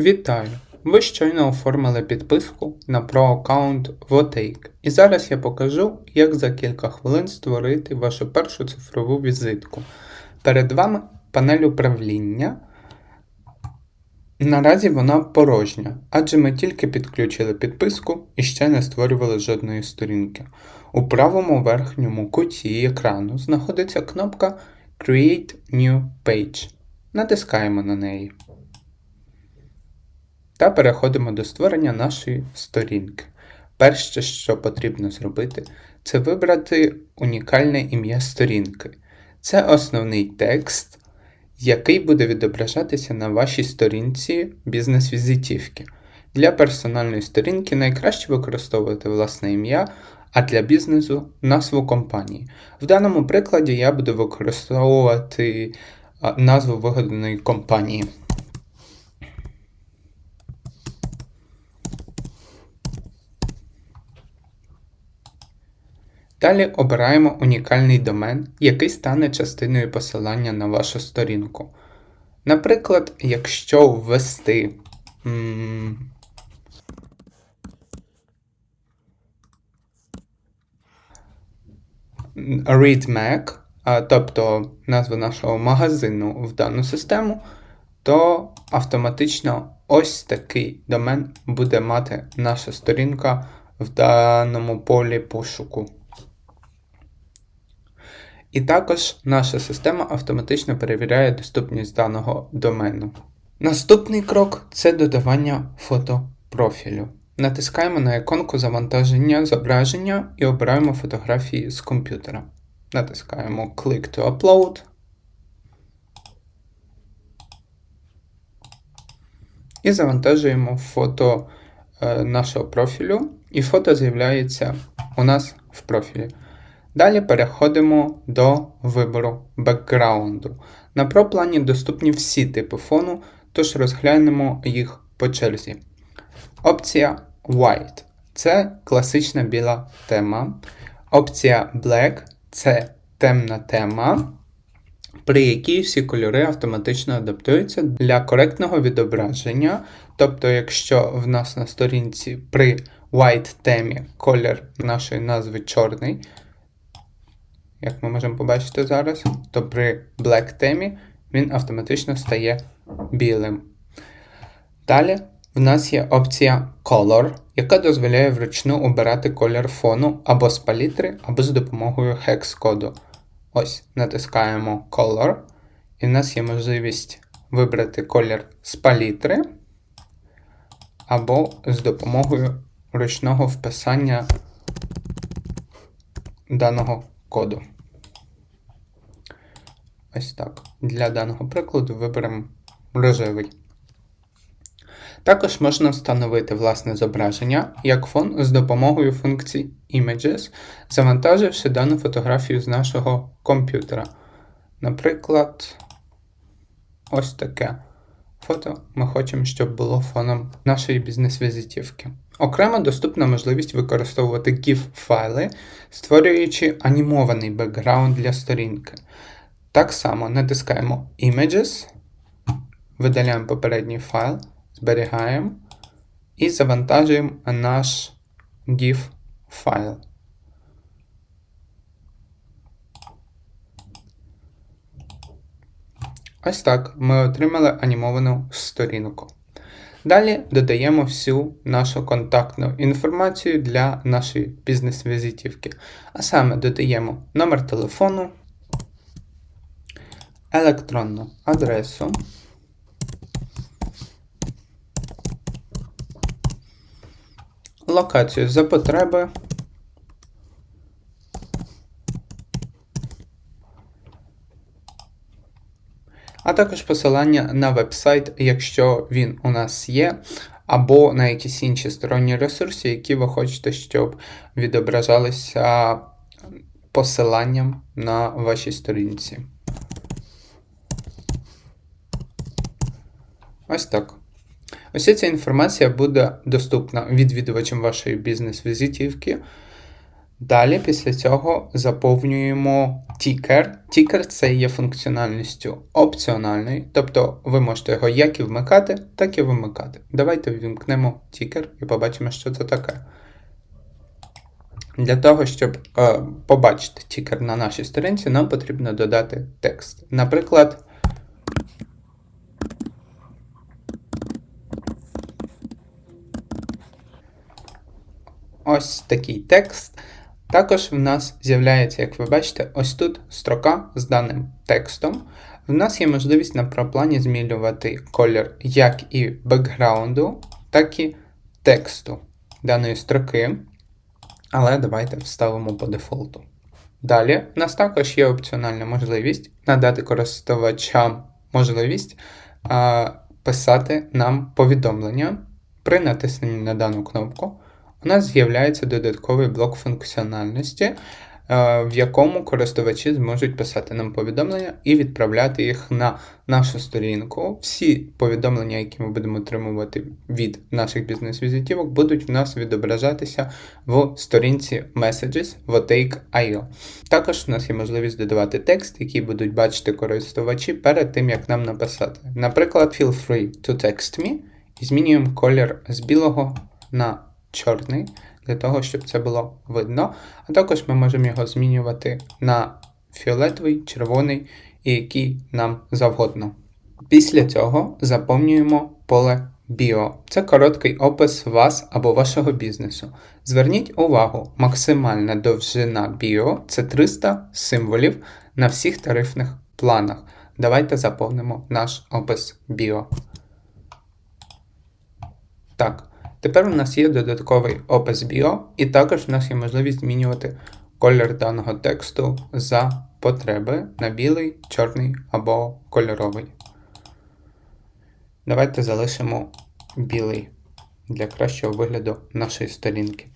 Вітаю! Ви щойно оформили підписку на про-аккаунт Votake. І зараз я покажу, як за кілька хвилин створити вашу першу цифрову візитку. Перед вами панель управління. Наразі вона порожня, адже ми тільки підключили підписку і ще не створювали жодної сторінки. У правому верхньому куті екрану знаходиться кнопка Create New Page. Натискаємо на неї та переходимо до створення нашої сторінки. Перше, що потрібно зробити, це вибрати унікальне ім'я сторінки. Це основний текст, який буде відображатися на вашій сторінці бізнес-візитівки. Для персональної сторінки найкраще використовувати власне ім'я, а для бізнесу назву компанії. В даному прикладі я буду використовувати назву вигаданої компанії. Далі обираємо унікальний домен, який стане частиною посилання на вашу сторінку. Наприклад, якщо ввести ReadMac, тобто назву нашого магазину в дану систему, то автоматично ось такий домен буде мати наша сторінка в даному полі пошуку. І також наша система автоматично перевіряє доступність даного домену. Наступний крок це додавання фотопрофілю. Натискаємо на іконку завантаження зображення і обираємо фотографії з комп'ютера. Натискаємо Click to Upload. І завантажуємо фото е, нашого профілю, і фото з'являється у нас в профілі. Далі переходимо до вибору бекграунду. На проплані доступні всі типи фону, тож розглянемо їх по черзі. Опція White це класична біла тема. Опція Black це темна тема, при якій всі кольори автоматично адаптуються для коректного відображення. Тобто, якщо в нас на сторінці при white темі колір нашої назви чорний, як ми можемо побачити зараз, то при Black темі він автоматично стає білим. Далі в нас є опція Color, яка дозволяє вручну обирати колір фону або з палітри, або з допомогою hex-коду. Ось, натискаємо Color, і в нас є можливість вибрати колір з палітри, або з допомогою ручного вписання даного коду. Ось так. Для даного прикладу виберемо рожевий. Також можна встановити власне зображення як фон з допомогою функції Images, завантаживши дану фотографію з нашого комп'ютера. Наприклад, ось таке фото ми хочемо, щоб було фоном нашої бізнес-візитівки. Окремо доступна можливість використовувати GIF-файли, створюючи анімований бекграунд для сторінки. Так само натискаємо Images, видаляємо попередній файл, зберігаємо і завантажуємо наш GIF файл. Ось так ми отримали анімовану сторінку. Далі додаємо всю нашу контактну інформацію для нашої бізнес-візитівки. А саме додаємо номер телефону, електронну адресу, локацію за потреби. А також посилання на веб-сайт, якщо він у нас є, або на якісь інші сторонні ресурси, які ви хочете, щоб відображалися посиланням на вашій сторінці. Ось так. Ось ця інформація буде доступна відвідувачам вашої бізнес-візитівки Далі після цього заповнюємо тікер. Тікер це є функціональністю опціональної, тобто ви можете його як і вмикати, так і вимикати. Давайте вімкнемо тікер і побачимо, що це таке. Для того, щоб е, побачити тікер на нашій сторінці, нам потрібно додати текст. Наприклад, ось такий текст. Також в нас з'являється, як ви бачите, ось тут строка з даним текстом. В нас є можливість на проплані змінювати колір як і бекграунду, так і тексту даної строки. Але давайте вставимо по дефолту. Далі, в нас також є опціональна можливість надати користувачам можливість а, писати нам повідомлення при натисненні на дану кнопку у нас з'являється додатковий блок функціональності, е, в якому користувачі зможуть писати нам повідомлення і відправляти їх на нашу сторінку. Всі повідомлення, які ми будемо отримувати від наших бізнес-візитівок, будуть в нас відображатися в сторінці Messages в Otake.io. Також у нас є можливість додавати текст, який будуть бачити користувачі перед тим, як нам написати. Наприклад, feel free to text me і змінюємо колір з білого на чорний, для того, щоб це було видно. А також ми можемо його змінювати на фіолетовий, червоний і який нам завгодно. Після цього заповнюємо поле Біо. Це короткий опис вас або вашого бізнесу. Зверніть увагу, максимальна довжина біо це 300 символів на всіх тарифних планах. Давайте заповнимо наш опис біо. Так, Тепер у нас є додатковий опис Bio, і також у нас є можливість змінювати колір даного тексту за потреби на білий, чорний або кольоровий. Давайте залишимо білий для кращого вигляду нашої сторінки.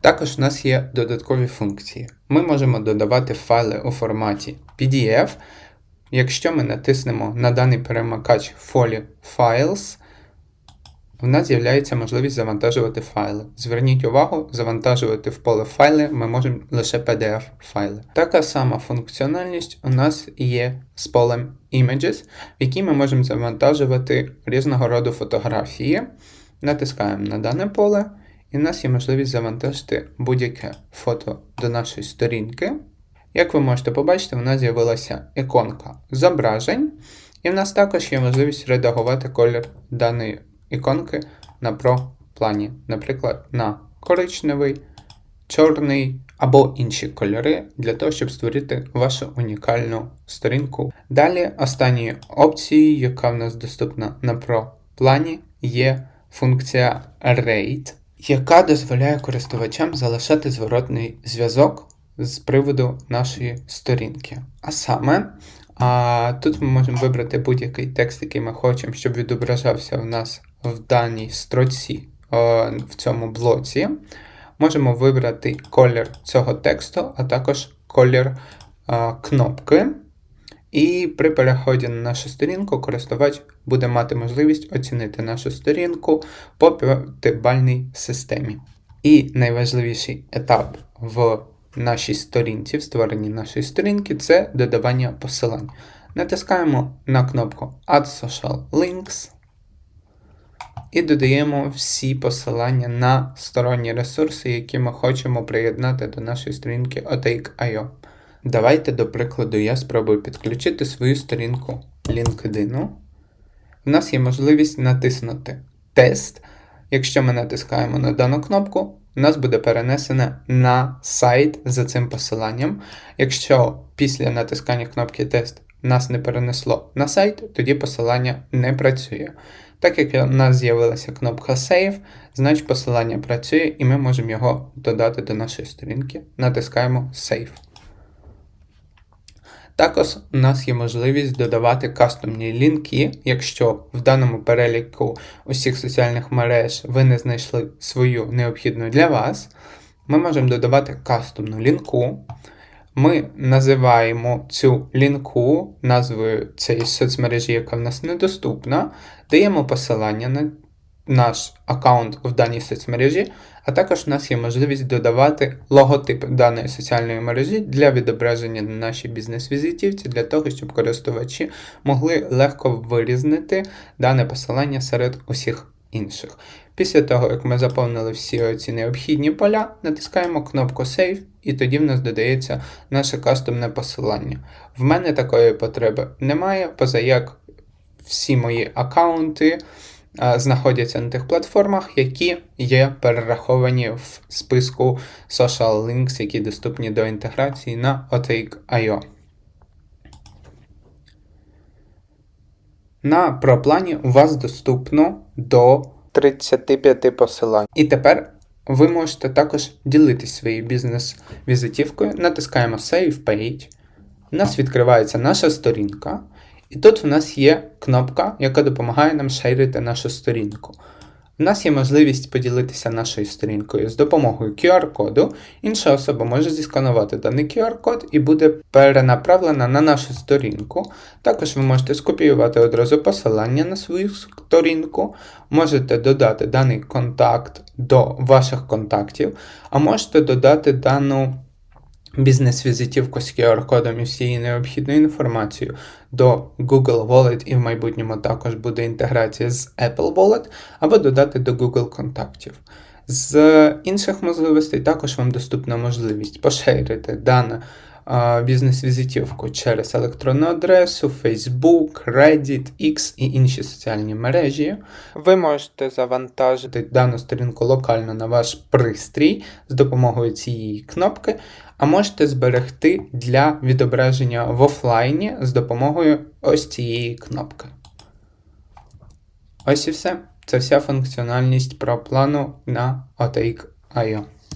Також у нас є додаткові функції. Ми можемо додавати файли у форматі PDF. Якщо ми натиснемо на даний перемикач Folio Files, в нас з'являється можливість завантажувати файли. Зверніть увагу, завантажувати в поле файли ми можемо лише PDF-файли. Така сама функціональність у нас є з полем Images, в якій ми можемо завантажувати різного роду фотографії. Натискаємо на дане поле, і в нас є можливість завантажити будь-яке фото до нашої сторінки. Як ви можете побачити, в нас з'явилася іконка зображень, і в нас також є можливість редагувати колір даної іконки на Pro плані, наприклад, на коричневий, чорний або інші кольори для того, щоб створити вашу унікальну сторінку. Далі останньою опцією, яка в нас доступна на Pro плані, є функція Rate, яка дозволяє користувачам залишати зворотний зв'язок з приводу нашої сторінки. А саме, а, тут ми можемо вибрати будь-який текст, який ми хочемо, щоб відображався в нас в даній строці е, в цьому блоці, можемо вибрати колір цього тексту, а також колір е, кнопки. І при переході на нашу сторінку користувач буде мати можливість оцінити нашу сторінку по п'ятибальній системі. І найважливіший етап в нашій сторінці, в створенні нашої сторінки це додавання посилань. Натискаємо на кнопку Add Social Links і додаємо всі посилання на сторонні ресурси, які ми хочемо приєднати до нашої сторінки Otake.io. Давайте, до прикладу, я спробую підключити свою сторінку LinkedIn. У нас є можливість натиснути Тест. Якщо ми натискаємо на дану кнопку, у нас буде перенесене на сайт за цим посиланням. Якщо після натискання кнопки Тест нас не перенесло на сайт, тоді посилання не працює. Так як у нас з'явилася кнопка Save, значить посилання працює і ми можемо його додати до нашої сторінки. Натискаємо Save. Також у нас є можливість додавати кастомні лінки. Якщо в даному переліку усіх соціальних мереж ви не знайшли свою необхідну для вас, ми можемо додавати кастомну лінку. Ми називаємо цю лінку назвою цієї соцмережі, яка в нас недоступна, даємо посилання на наш аккаунт в даній соцмережі, а також у нас є можливість додавати логотип даної соціальної мережі для відображення на нашій бізнес-візитівці, для того, щоб користувачі могли легко вирізнити дане посилання серед усіх інших. Після того, як ми заповнили всі ці необхідні поля, натискаємо кнопку Save, і тоді в нас додається наше кастомне посилання. В мене такої потреби немає, поза як всі мої аккаунти знаходяться на тих платформах, які є перераховані в списку Social Links, які доступні до інтеграції на Otake.io. На проплані у вас доступно до 35 посилань. І тепер ви можете також ділитись своєю бізнес-візитівкою. Натискаємо Save Page. У нас відкривається наша сторінка. І тут в нас є кнопка, яка допомагає нам шерити нашу сторінку. У нас є можливість поділитися нашою сторінкою з допомогою QR-коду. Інша особа може зісканувати даний QR-код і буде перенаправлена на нашу сторінку. Також ви можете скопіювати одразу посилання на свою сторінку, можете додати даний контакт до ваших контактів, а можете додати дану бізнес-візитівку з QR-кодом і всією необхідною інформацією до Google Wallet і в майбутньому також буде інтеграція з Apple Wallet, або додати до Google контактів. З інших можливостей також вам доступна можливість поширити дане бізнес-візитівку через електронну адресу, Facebook, Reddit, X і інші соціальні мережі. Ви можете завантажити дану сторінку локально на ваш пристрій з допомогою цієї кнопки, а можете зберегти для відображення в офлайні з допомогою ось цієї кнопки. Ось і все. Це вся функціональність про плану на Otake.io.